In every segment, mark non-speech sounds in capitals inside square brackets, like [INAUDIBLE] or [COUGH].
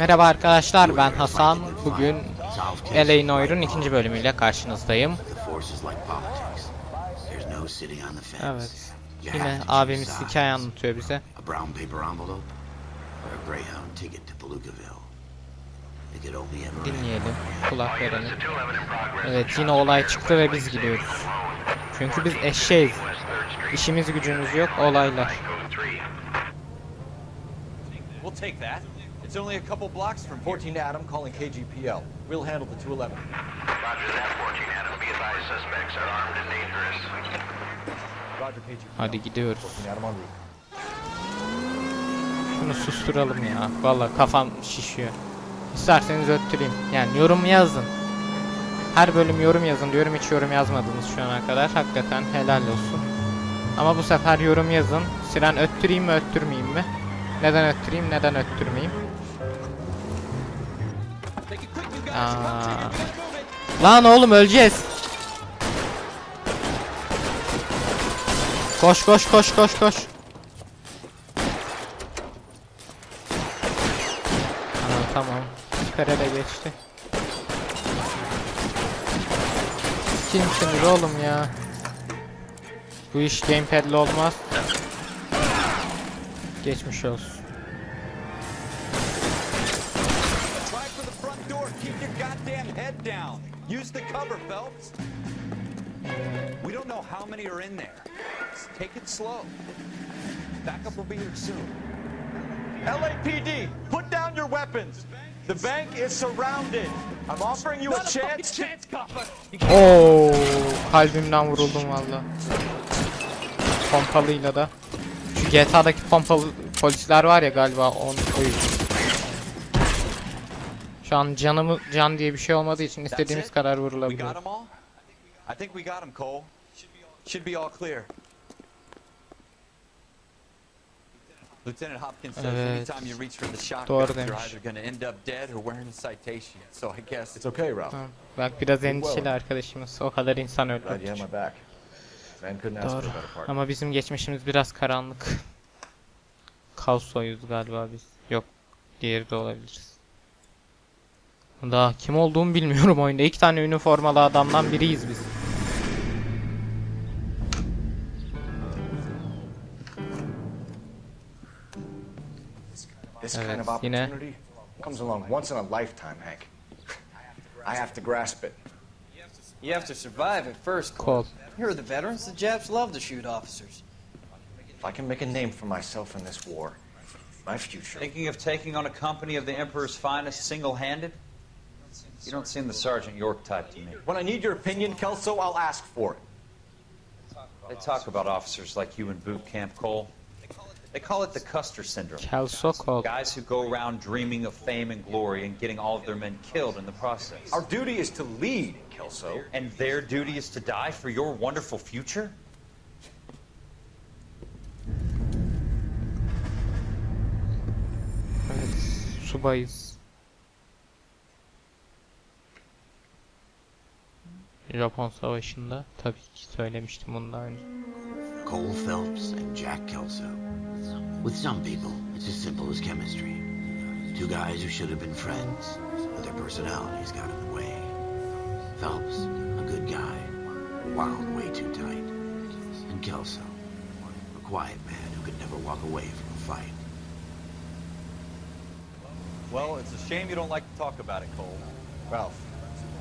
Merhaba arkadaşlar ben Hasan. Bugün Eleanor'un ikinci bölümüyle karşınızdayım. Evet. Yine abimiz hikaye anlatıyor bize. Dinleyelim, kulak verelim. Evet yine olay çıktı ve biz gidiyoruz. Çünkü biz eşeğiz. İşimiz gücümüz yok, olaylar. We'll take that. It's only a couple blocks from here. 14 Adam calling KGPL. We'll handle the 211. Roger that, 14 Adam. Be advised, suspects are armed and dangerous. Roger KGPL. Hadi gidiyoruz. 14 Adam route. Şunu susturalım ya. Vallahi kafam şişiyor. İsterseniz öttüreyim. Yani yorum yazın. Her bölüm yorum yazın diyorum hiç yorum yazmadınız şu ana kadar. Hakikaten helal olsun. Ama bu sefer yorum yazın. Siren öttüreyim mi öttürmeyeyim mi? Neden öttüreyim neden öttürmeyeyim? Aa. Lan oğlum öleceğiz. Koş koş koş koş koş. Aa, tamam. Süper ele geçti. Kimsiniz oğlum ya? Bu iş gamepad'le olmaz. Geçmiş olsun. Goddamn head down. Use the cover, Phelps. We don't know how many are in there. Just take it slow. Backup will be here soon. LAPD, put down your weapons. The bank is surrounded. I'm offering you a chance to... Oo, kalbimden vuruldum valla. Pompalıyla da. Şu GTA'daki pompalı polisler var ya galiba on o yüzden. Şu an canımı can diye bir şey olmadığı için istediğimiz got vurulabiliyor. them all? I think we got them, Cole. Should be all clear. Lieutenant Hopkins says anytime you reach for the shotgun, you're either going to end up dead or wearing a citation. So I guess It's okay, Ralph. Bak biraz endişeli arkadaşımız. O kadar insan Glad you öldü. had my back. Man couldn't ask for Doğru. Ama bizim geçmişimiz biraz karanlık. [LAUGHS] Kalsoyuz galiba biz. Yok. Diğeri de olabiliriz. Daha kim olduğumu bilmiyorum [LAUGHS] oyunda. İki tane üniformalı adamdan biriyiz biz. This Evet, kind of yine- opportunity comes along once in a lifetime, Hank. I have to grasp it. You have to survive at first, Kol. Here are the veterans. The Japs love to shoot officers. If I can make a name for myself in this war, my future. Thinking of taking on a company of the Emperor's finest single-handed? You don't seem the Sergeant York type to me. When I need your opinion, Kelso, I'll ask for it. They talk about officers like you in boot camp, Cole. They call it the Custer Syndrome. Kelso Kol. Guys who go around dreaming of fame and glory and getting all of their men killed in the process. Our duty is to lead, Kelso. And their duty is to die for your wonderful future? Evet, Japon savaşında tabii ki söylemiştim bunu daha önce. Cole Phelps and Jack Kelso. With some people, it's as simple as chemistry. Two guys who should have been friends, but their personalities got in the way. Phelps, a good guy, wound way too tight. And Kelso, a quiet man who could never walk away from a fight. Well, it's a shame you don't like to talk about it, Cole. Ralph,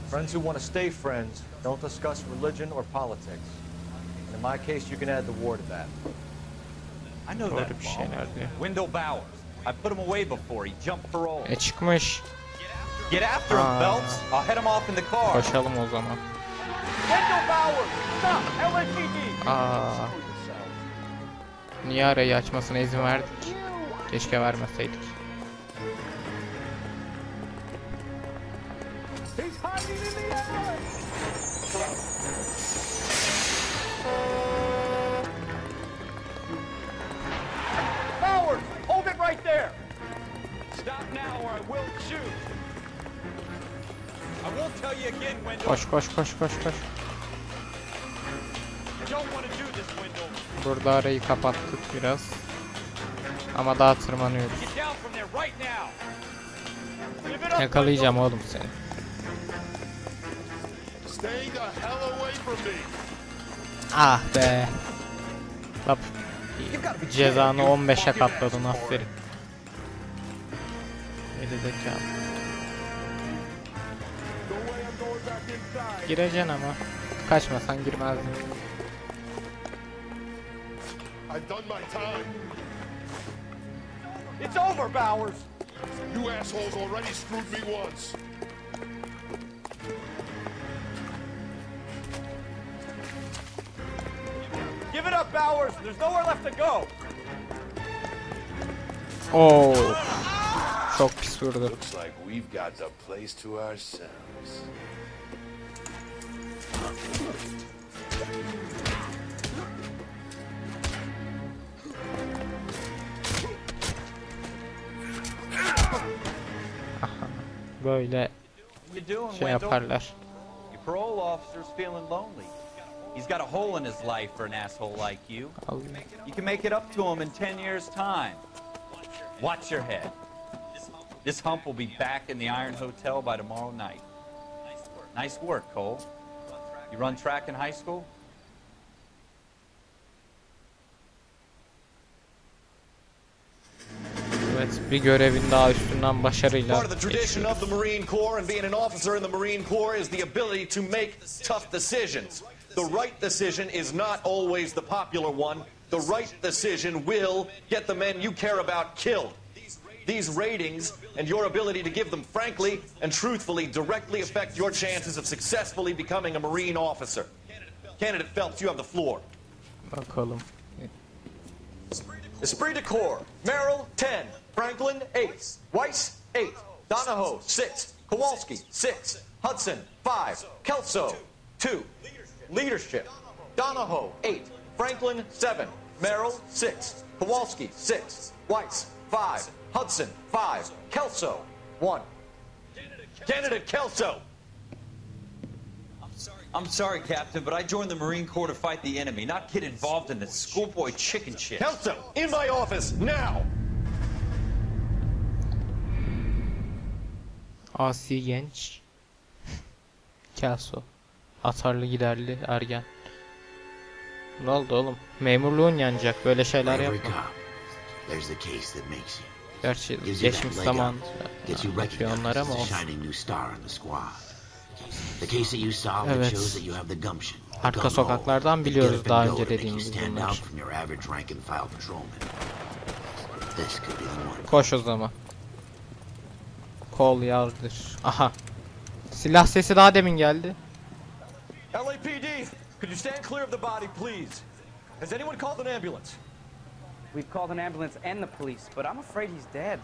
friends who want to stay friends don't discuss religion or politics. And in my case, you can add the war to that. I know Doğru that. bir Paul. şeyler diyor. Wendell Bowers. I put him away before. He jumped parole. E çıkmış. Get after him, Ah. Phelps. I'll head him off in the car. Koşalım o zaman. Wendell Bowers! Stop! LAPD! Aa. Niye arayı açmasına izin verdik? Keşke vermeseydik. Koş koş koş koş koş. Burada arayı kapattık biraz. Ama daha tırmanıyoruz. Yakalayacağım oğlum seni. Ah be. Tap. Cezanı 15'e katladın aferin. Geri zekalı. Gireceksin ama. Kaçmasan girmezdin. I've done my time. It's over, Bowers! You assholes already screwed me once. Give it up, Bowers! There's nowhere left to go! Oh. Çok pis vurdu. Looks like we've got the place to ourselves. Böyle What you doing, şey yaparlar. Parole officer's feeling lonely. He's got a hole in his life for an asshole like you. Allah. You can make it up to him in 10 years' time. Watch your head. This hump will be back in the Iron Hotel by tomorrow night. Nice work, Cole. You run track in high school? Evet bir görevin daha üstünden başarıyla Part of the tradition geçiyor. of the Marine Corps and being an officer in the Marine Corps is the tradition of the Marine Corps and being an officer in the Marine Corps is the ability to make tough decisions. The right decision is not always the popular one. The right decision will get the men you care about killed. These ratings and your ability to give them frankly and truthfully directly affect your chances of successfully becoming a Marine officer. Candidate Phelps, you have the floor. Bakalım. Esprit de Corps, Merrill, 10. Franklin, 8. Weiss, 8. Donahoe, 6. Kowalski, 6. Hudson, 5. Kelso, 2. Leadership, Donahoe, 8. Franklin, 7. Merrill, 6. Kowalski, 6. Weiss, 5. Hudson, 5. Kelso, 1. Candidate Kelso. I'm sorry, Captain, but I joined the Marine Corps to fight the enemy, not get involved in this schoolboy chicken shit. Kelso, in my office, now. Asi genç. Kelso. Atarlı giderli ergen. Ne oldu oğlum? Memurluğun yanacak. Böyle şeyler yapma. Gerçi geçmiş zaman yapıyor onlar ama Evet. Arka sokaklardan biliyoruz daha önce dediğimiz bunlar. Koş o zaman. Kol yardır. Aha. Silah sesi daha demin geldi. LAPD, could you stand clear of the body, please? Has anyone called an ambulance? We've called an ambulance and the police, but I'm afraid he's dead.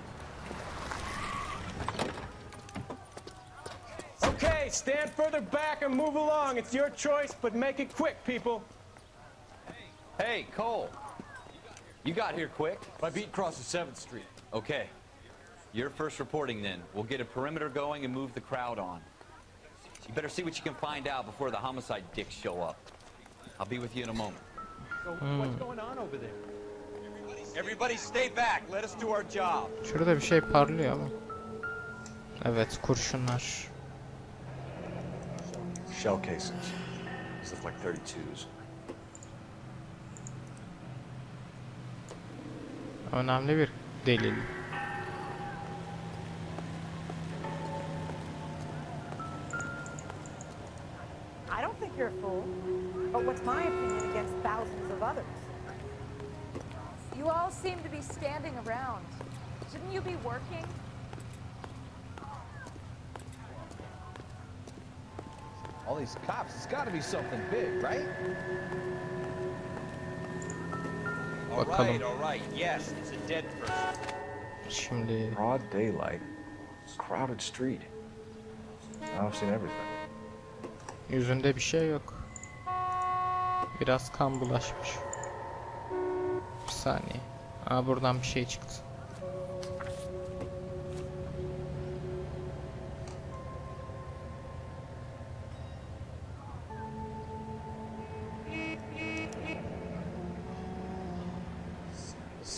Okay, stand further back and move along. It's your choice, but make it quick, people. Hey, Cole. You got here quick. My beat crosses 7th Street. Okay. You're first reporting then. We'll get a perimeter going and move the crowd on. You better see what you can find out before the homicide dicks show up. I'll be with you in a moment. So what's going on over there? Everybody stay back. Let us do our job. Şurada bir şey parlıyor ama. Evet kurşunlar. Shell cases. These look like 32s. Önemli bir delil. You're a fool. But what's my opinion against thousands of others? You all seem to be standing around. Shouldn't you be working? All these cops, it's gotta be something big, right? All Bakalım. right, all right. Yes, it's a dead person. Şimdi Broad daylight. Crowded street. I've seen everything. Yüzünde bir şey yok. Biraz kan bulaşmış. Bir saniye. Aa buradan bir şey çıktı.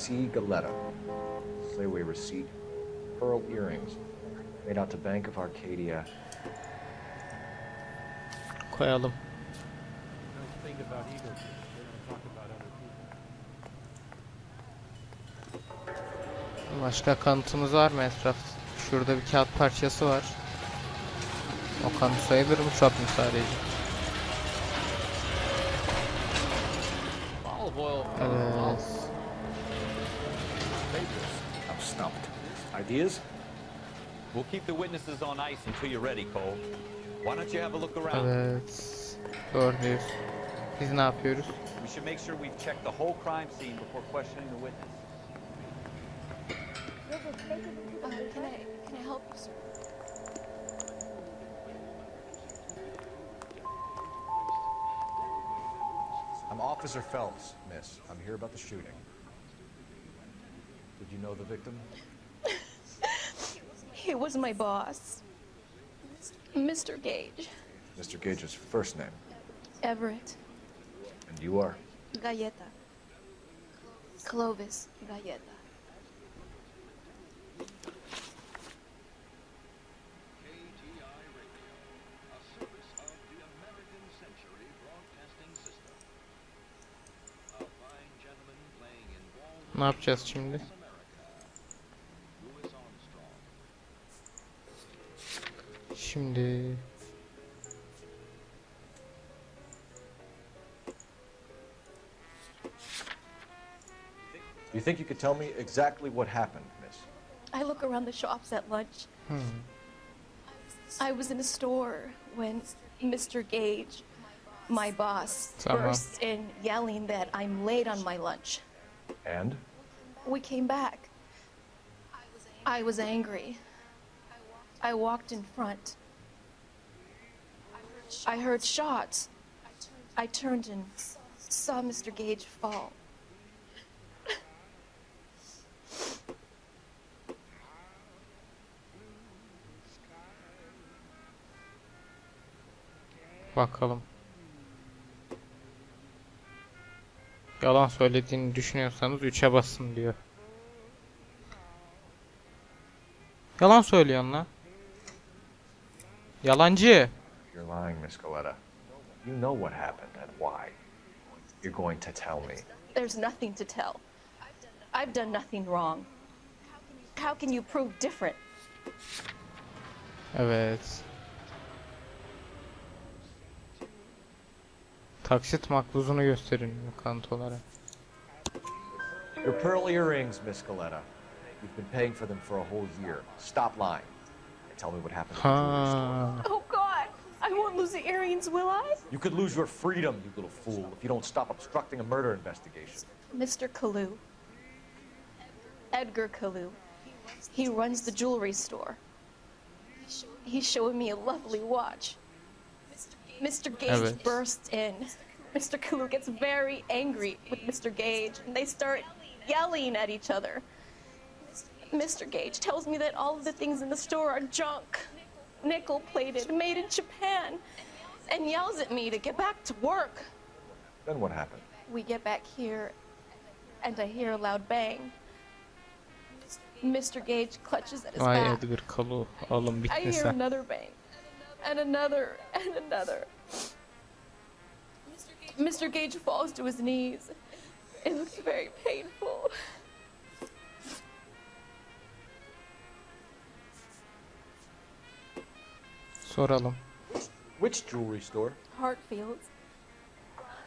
C. Galetta. Layaway receipt. Pearl earrings. Made out to Bank of Arcadia. Koyalım. Don't think about ego. They don't talk about other people. Başka kanıtımız var mı etrafta? Şurada bir kağıt parçası var. O kanıt sayılır mı çöp mü sadece? Evet. Ideas? We'll keep the witnesses on ice until you're ready, Cole. Why don't you have a look around? Evet. Doğru diyorsun. Biz ne yapıyoruz? We should make sure we've checked the whole crime scene before questioning the witness. Uh, can I can I help you, sir? I'm Officer Phelps, miss. I'm here about the shooting. Did you know the victim? [LAUGHS] He was my boss, Mr. Gage, Mr. Gage's first name. Everett, And you are? Galleta, Clovis Galleta. Ne yapacağız şimdi? Şimdi Do you think you could tell me exactly what happened, miss? I look around the shops at lunch. hmm, I was in a store when Mr. Gage, my boss, Tamam. burst in yelling that I'm late on my lunch. And? We came back. I was angry. I walked in front. I heard shots. I turned and saw Mr. Gage fall. bakalım. Yalan söylediğini düşünüyorsanız 3'e basın diyor. Yalan söylüyorsun lan. Yalancı. You're lying, Miss Galetta. You know what happened and why. You're going to tell me. There's nothing to tell. I've done nothing wrong. How can you prove different? Evet. Taksit makbuzunu gösterin kanıt olarak. Your pearl earrings, Miss Galetta. You've been paying for them for a whole year. Stop lying. And tell me what happened at the. Ha. Oh God! I won't lose the earrings, will I? You could lose your freedom, you little fool, if you don't stop obstructing a murder investigation. Mr. Kalu. Edgar Kalu. He runs the jewelry store. He's showing me a lovely watch. Mr. Gage Evet. bursts in. Mr. Kalu gets very angry with Mr. Gage, and they start yelling at each other. Mr. Gage tells me that all of the things in the store are junk, nickel plated, made in Japan, and yells at me to get back to work. Then what happened? We get back here, and I hear a loud bang. Mr. Gage clutches at his Vay back. Edgar Kalu. Oğlum I hear another bang, and another, and another. Mr. Gage falls to his knees. It looks very painful. Soralım. Which jewelry store? Hartfield's.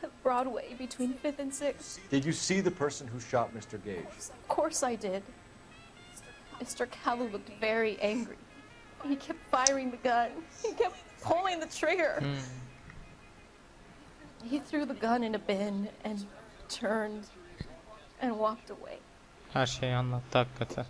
[LAUGHS] Broadway between 5th and 6th. Did you see the person who shot Mr. Gage? Of course I did. Mr. Kalu looked very angry. He kept firing the gun. He kept pulling the trigger. Hmm. He threw the gun in a bin and turned and walked away. Her şeyi anlattı hakikaten.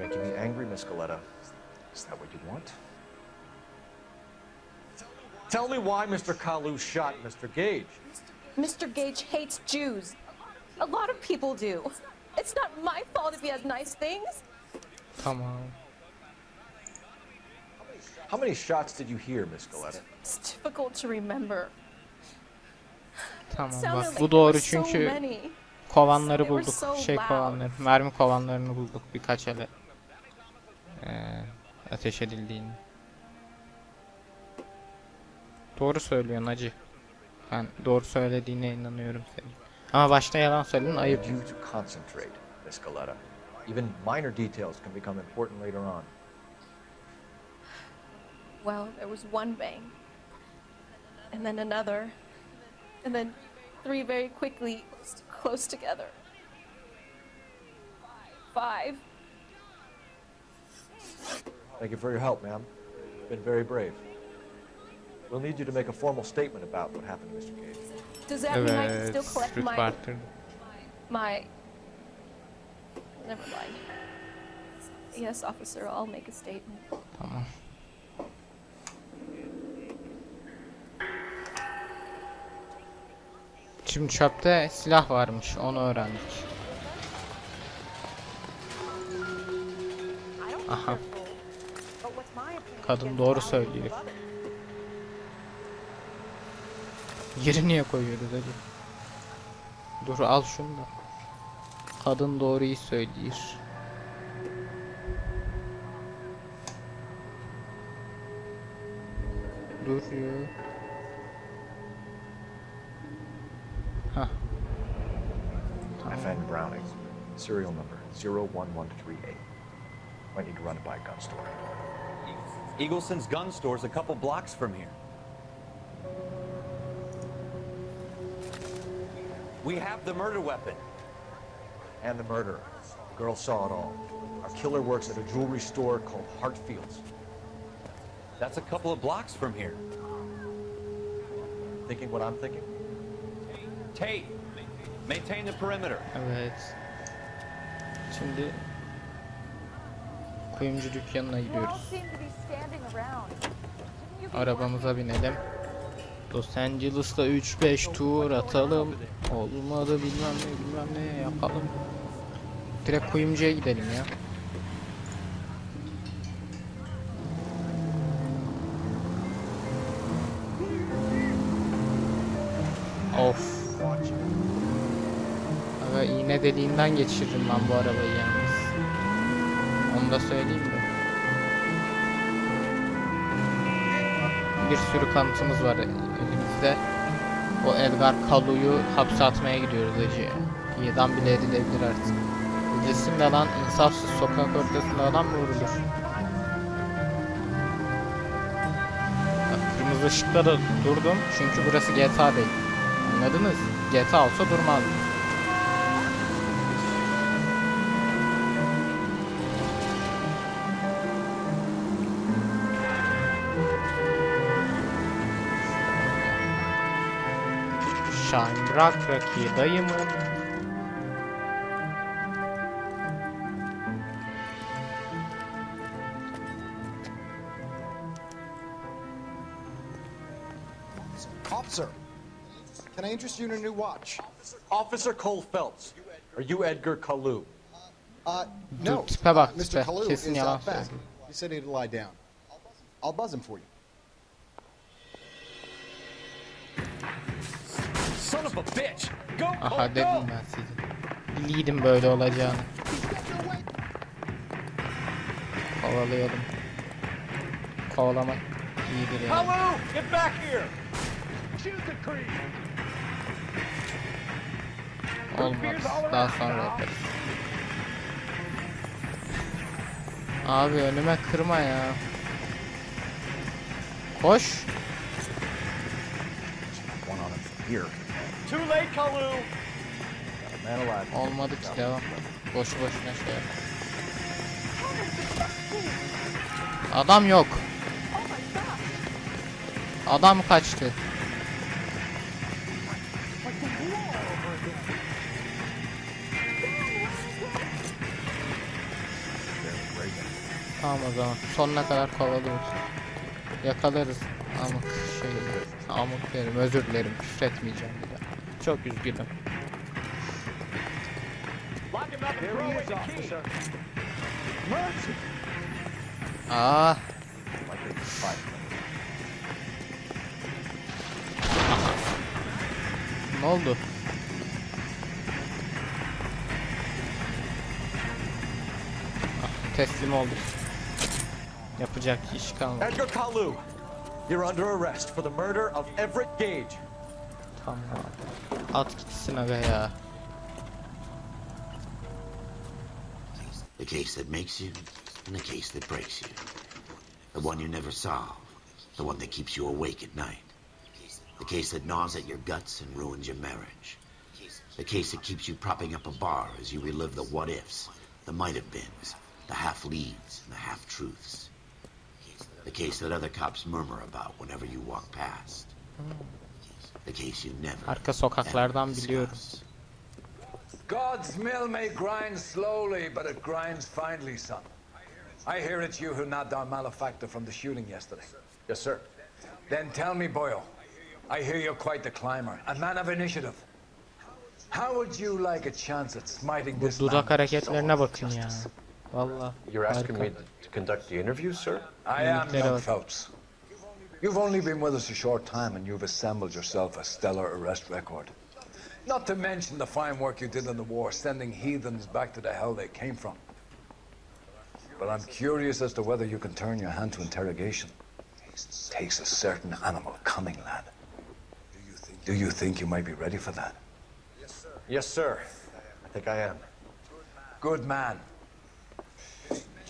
Making me angry, Miss Galetta. Is that what you want? Tell me why Mr. Kalu shot Mr. Gage. Mr. Gage hates Jews. A lot of people do. It's not my fault if he has nice things. Come on. How many shots did you hear, Miss Galetta? It's difficult to remember. Tamam Sounded bak bu doğru çünkü kovanları bulduk. Şey kovanları, mermi kovanlarını bulduk birkaç ele. Ateş edildiğini. Doğru söylüyorsun acı. Ben doğru söylediğine inanıyorum senin. Ama başta yalan söyledin ayıp. concentrate. Even minor details can become important later on. Well, there was one bang, and then another, and then three very quickly close together. Five. Thank you for your help, ma'am. You've been very brave. We'll need you to make a formal statement about what happened to Mr. Gage. Does that mean I can still uh, collect my rütbarttır. my? Never mind. Yes, officer, I'll make a statement. Tamam. Şimdi çöpte silah varmış. Onu öğrendik. Aha. Kadın doğru söylüyor. Yeri niye koyuyoruz acı? Dur al şunu da. Kadın doğruyu söylüyor. Dur ya. FN Browning, serial number 01138. Might need to run it by a gun store. Eagleson's gun store's a couple blocks from here. We have the murder weapon. And the murderer. The girl saw it all. Our killer works at a jewelry store called Hartfields. That's a couple of blocks from here. Thinking what I'm thinking? Tate, maintain the perimeter. Evet. Şimdi kuyumcu dükkanına gidiyoruz. Arabamıza binelim. Los Angeles'ta 3-5 tur atalım. Olmadı bilmem ne bilmem ne yapalım. Direkt kuyumcuya gidelim ya. Of. Aga iğne deliğinden geçiririm ben bu arabayı yalnız. Onu da söyleyeyim mi? bir sürü kanıtımız var elimizde. O Edgar Kalu'yu hapse atmaya gidiyoruz Ece. İdam bile edilebilir artık. Bilirsin de lan insafsız sokak ortasında adam mı vurulur? Kırmızı ışıkta da durdum çünkü burası GTA değil. Anladınız? GTA olsa durmazdım. Şahin bırak. Officer, can I interest you in a new watch? Officer Cole Phelps, are you Edgar Kalu? Uh, no. tipe bak Mr. tipe. Kalu is yalan out back. He said he'd lie down. I'll buzz him for you. Aha dedim go! ben size. Biliydim böyle olacağını. Kovalayalım. Kovalamak iyidir yani. Hello! Get back here! The! Olmaz. Daha sonra yaparız. Abi önüme kırma ya. Koş. One on here. Too late, Kalu! Olmadı ki devam. Boşu boşuna şey. Adam yok. Adam kaçtı. Tamam o zaman. Sonuna kadar kovalıyoruz. Yakalarız. Amık şey. Amık derim. Özür dilerim. Küfretmeyeceğim bir daha. Çok üzgünüm. Minutes. Ne oldu? Ah, teslim olduk. Yapacak iş kalmadı. Edgar Kalu, you're under arrest for the murder of Everett Gage. The case that makes you, and the case that breaks you. The one you never solve. The one that keeps you awake at night. The case that gnaws at your guts and ruins your marriage. The case that keeps you propping up a bar as you relive the what ifs, the might have beens, the half leads, and the half truths. The case that other cops murmur about whenever you walk past. Arka sokaklardan biliyorum. God's mill may grind slowly, but it grinds finely, son. I hear it's you who nabbed our malefactor from the shooting yesterday. Yes, sir. Then tell me, Boyle, I hear you're quite the climber, a man of initiative. How would you like a chance at smiting this dudak man? hareketlerine bakın ya. Valla. You're asking me to conduct the interview, sir? I am bak. Phelps. You've only been with us a short time and you've assembled yourself a stellar arrest record. Not to mention the fine work you did in the war, sending heathens back to the hell they came from. But I'm curious as to whether you can turn your hand to interrogation. Takes a certain animal cunning, lad. Do you think, do you think you might be ready for that? Yes, sir. Yes, sir. I think I am. Good man.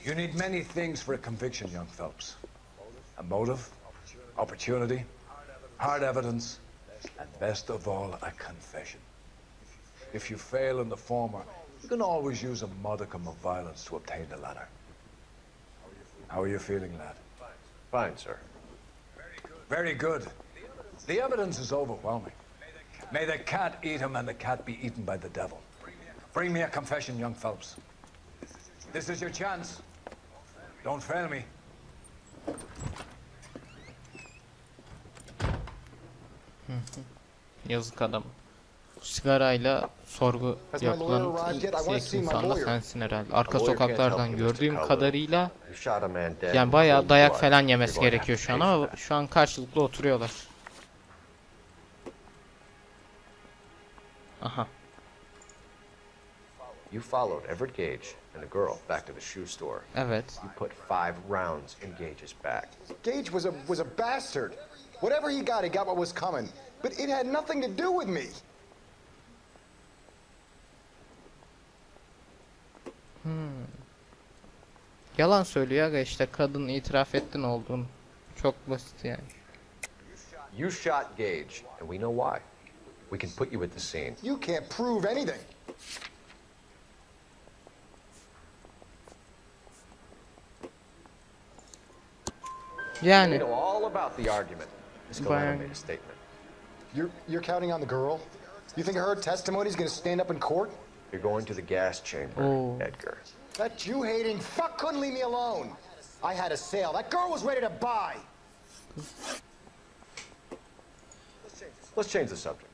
You need many things for a conviction, young Phelps. A motive, opportunity, hard evidence, and best of all, a confession. If you fail in the former, you can always use a modicum of violence to obtain the latter. How are you feeling, lad? Fine, sir. Very good. The evidence is overwhelming. May the cat eat him and the cat be eaten by the devil. Bring me a confession, young Phelps. This is your chance. Don't fail me. Yazık adam. Bu sigarayla sorgu yapılan ilk insan da sensin herhalde. Arka sokaklardan gördüğüm kadarıyla yani bayağı dayak falan yemesi gerekiyor şu an ama şu an karşılıklı oturuyorlar. Aha. You followed Everett Gage and the girl back to the shoe store. Evet. You put five rounds in Gage's back. Gage was a was a bastard. Whatever he got, he got what was coming. But it had nothing to do with me. Hmm. Yalan söylüyor aga işte kadın itiraf ettin olduğunu. Çok basit yani. You shot Gage, and we know why. We can put you at the scene. You can't prove anything. Yani. We know all about the argument. Miss Galena made a statement. You're you're counting on the girl? You think her testimony is gonna stand up in court? You're going to the gas chamber, Oh. Edgar. That Jew hating fuck couldn't leave me alone. I had a sale. That girl was ready to buy. Let's change the subject.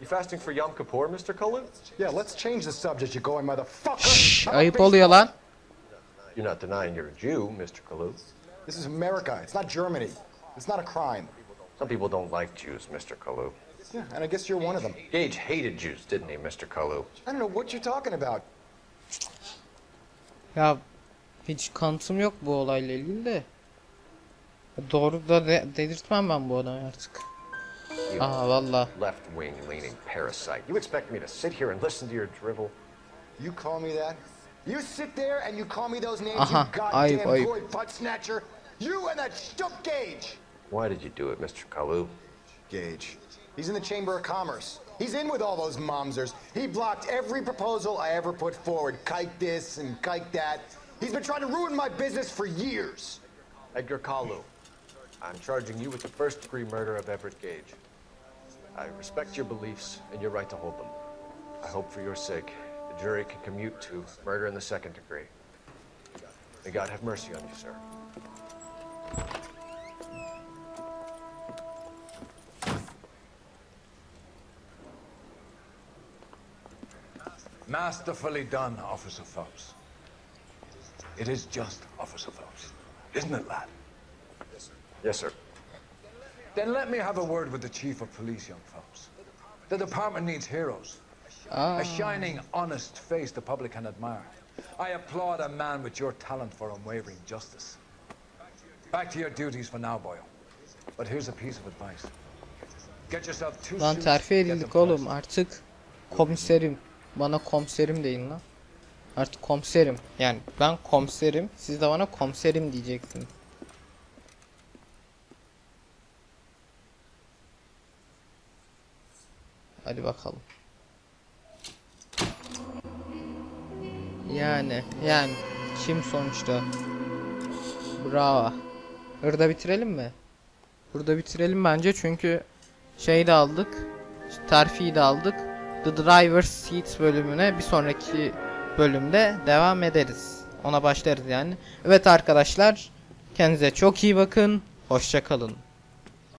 You fasting for Yom Kippur, Mr. Cullen? Yeah, let's change the subject, you going motherfucker. Shh, are you ayıp oluyor lan. You're not denying you're a Jew, Mr. Kalu. This is America. It's not Germany. It's not a crime. Some people don't like Jews, Mr. Kalu. Yeah, and I guess you're one of them. Gage hated Jews, didn't he, Mr. Kalu? I don't know what you're talking about. Ya hiç kanıtım yok bu olayla ilgili de. Doğru da de- dedirtmem ben bu adamı artık. Aa valla. left-wing leaning parasite. You expect me to sit here and listen to your drivel? You call me that? You sit there and you call me those names, Aha, you ayıp, goddamn ayıp. goy butt snatcher. You and that stup Gage. Why did you do it, Mr. Kalu? Gage. He's in the Chamber of Commerce. He's in with all those momsers. He blocked every proposal I ever put forward. Kike this and kike that. He's been trying to ruin my business for years. Edgar Kalu. I'm charging you with the first-degree murder of Everett Gage. I respect your beliefs and your right to hold them. I hope for your sake the jury can commute to murder in the second degree. May God have mercy on you, sir. Masterfully done, Officer Phelps. It is just Officer Phelps. Isn't it, lad? Yes, sir. Then let me have a word with the chief of police, young Phelps. The department needs heroes. Aa, A ah. shining, honest face the public can admire. I applaud a man with your talent for unwavering justice. Back to your duties for now, Boyle. But here's a piece of advice. Get yourself two lan suits, terfi get them edildik oğlum artık komiserim. Bana komiserim deyin lan. Artık komiserim. Yani ben komiserim. Siz de bana komiserim diyeceksiniz. Hadi bakalım. Yani yani kim sonuçta? Bravo. Burada bitirelim mi? Burada bitirelim bence çünkü şey de aldık. Terfiyi de aldık. The Driver's Seat bölümüne bir sonraki bölümde devam ederiz. Ona başlarız yani. Evet arkadaşlar. Kendinize çok iyi bakın. Hoşça kalın.